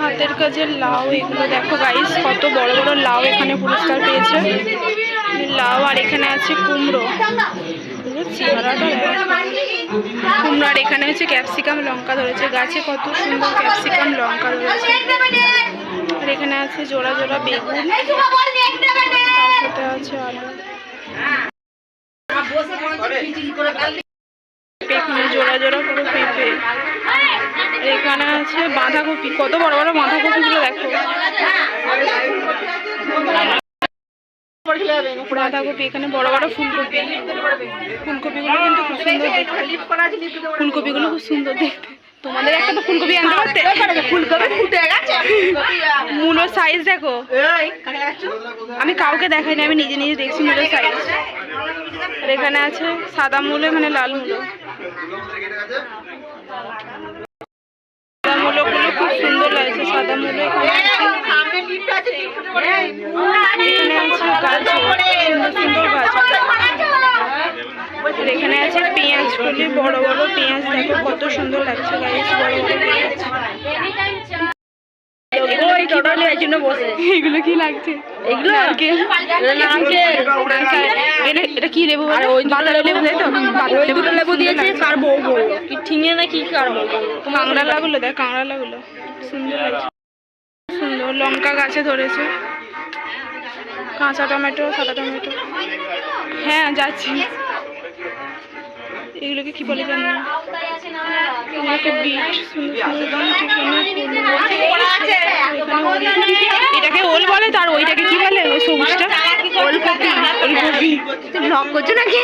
হাতের কাজের লাউ, এগুলো দেখো গাইস কত বড় বড় লাউ এখানে পুরস্কার পেয়েছে। লাউ আর এখানে আছে কুমড়ো। কুমড়ো আর এখানে হচ্ছে ক্যাপসিকাম লঙ্কা ধরেছে। গাছে কত সুন্দর ক্যাপসিকাম লঙ্কা ধরেছে। আর এখানে আছে জোড়া জোড়া বেগুন। আছে আলু। এখানে আছে, বাঁধাকপি। কত বড় বড় বাঁধাকপিগুলো দেখো। বাঁধাকপি, এখানে বড় বড় ফুলকপি। ফুলকপিগুলো কিন্তু খুব সুন্দর দেখতে। ফুলকপিগুলো খুব সুন্দর দেখতে। তোমাদের একটা তো ফুলকপি আনতে পারতে ফুলকপি ফুটে গেছে মূলোর সাইজ দেখো। আমি কাউকে দেখাইনি আমি নিজে নিজে দেখছি মূলোর সাইজ আর এখানে আছে সাদা মূলো এখানে লাল মূলো সাদা মূলোগুলো খুব সুন্দর লাগছে সাদা মূলো এখানে আছে। এখানে আছে গাজর সুন্দর সুন্দর গাজর আর এখানে আছে পেঁয়াজ কলি বড় বড় পেঁয়াজ দেখো কত সুন্দর লাগছে গাইস বড় বড় পেঁয়াজ। এগুলো কি লাগছে? এগুলো? নারকেল। এটা কি লেবু আর ওই বাতাবি লেবু তাই তো বাতাবি লেবু লেবু দিয়েছে কার বউ কি ঠিঙে না কি কার বউ কাঁকড়া লাগুলো দেখ কাঁকড়া লাগুলো সুন্দর লাগছে। সুন্দর লঙ্কা গাছে ধরেছে। কাঁচা টমেটো সাদা টমেটো। হ্যাঁ যাচ্ছি। এগুলোকে কি বলে জানি না। এগুলোকে বিট এটাকে ওল বলে তার ওইটাকে কি বলে? ওই সবুজটা? ওলকপি ওলকপি ব্লগ করছো নাকি